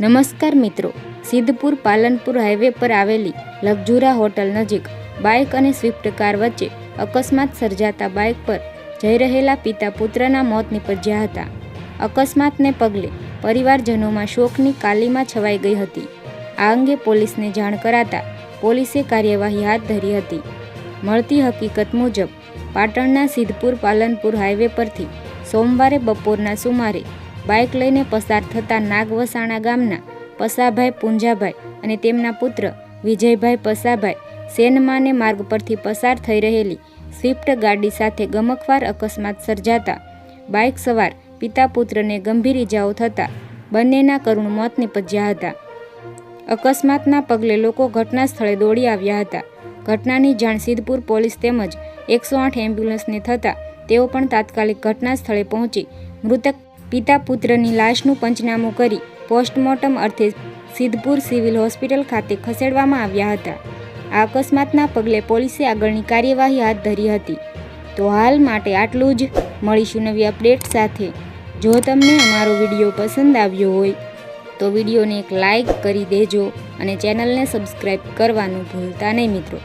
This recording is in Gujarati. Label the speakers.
Speaker 1: નમસ્કાર મિત્રો. સિદ્ધપુર પાલનપુર હાઈવે પર આવેલી લગજુરા હોટલ નજીક બાઇક અને સ્વિફ્ટ કાર વચ્ચે અકસ્માત સર્જાતા બાઇક પર જઈ રહેલા પિતા પુત્રના મોત નીપજ્યા હતા. અકસ્માતને પગલે પરિવારજનોમાં શોકની કાલીમાં છવાઈ ગઈ હતી. આ અંગે પોલીસને જાણ કરાતા પોલીસે કાર્યવાહી હાથ ધરી હતી. મળતી હકીકત મુજબ પાટણના સિદ્ધપુર પાલનપુર હાઈવે પરથી સોમવારે બપોરના સુમારે બાઇક લઈને પસાર થતા નાગવસાણા ગામના પસાભાઈ પુંજાભાઈ અને તેમના પુત્ર વિજયભાઈ પસાભાઈ સેનમાને માર્ગ પરથી પસાર થઈ રહેલી સ્વિફ્ટ ગાડી સાથે ગમખવાર અકસ્માત સર્જાતા બાઇક સવાર પિતા પુત્રને ગંભીર ઇજાઓ થતાં બંનેના કરુણ મોત નીપજ્યા હતા. અકસ્માતના પગલે લોકો ઘટના સ્થળે દોડી આવ્યા હતા. ઘટનાની જાણ સિદ્ધપુર પોલીસ તેમજ એકસો આઠ એમ્બ્યુલન્સને થતાં તેઓ પણ તાત્કાલિક ઘટના સ્થળે પહોંચી મૃતક પિતા પુત્રની લાશનું પંચનામું કરી પોસ્ટમોર્ટમ અર્થે સિદ્ધપુર સિવિલ હોસ્પિટલ ખાતે ખસેડવામાં આવ્યા હતા. આ અકસ્માતના પગલે પોલીસે આગળની કાર્યવાહી હાથ ધરી હતી. તો હાલ માટે આટલું જ. મળીશું નવી અપડેટ સાથે. જો તમને અમારો વીડિયો પસંદ આવ્યો હોય, તો વિડીયોને એક લાઈક કરી દેજો અને ચેનલને સબસ્ક્રાઈબ કરવાનું ભૂલતા નહીં મિત્રો.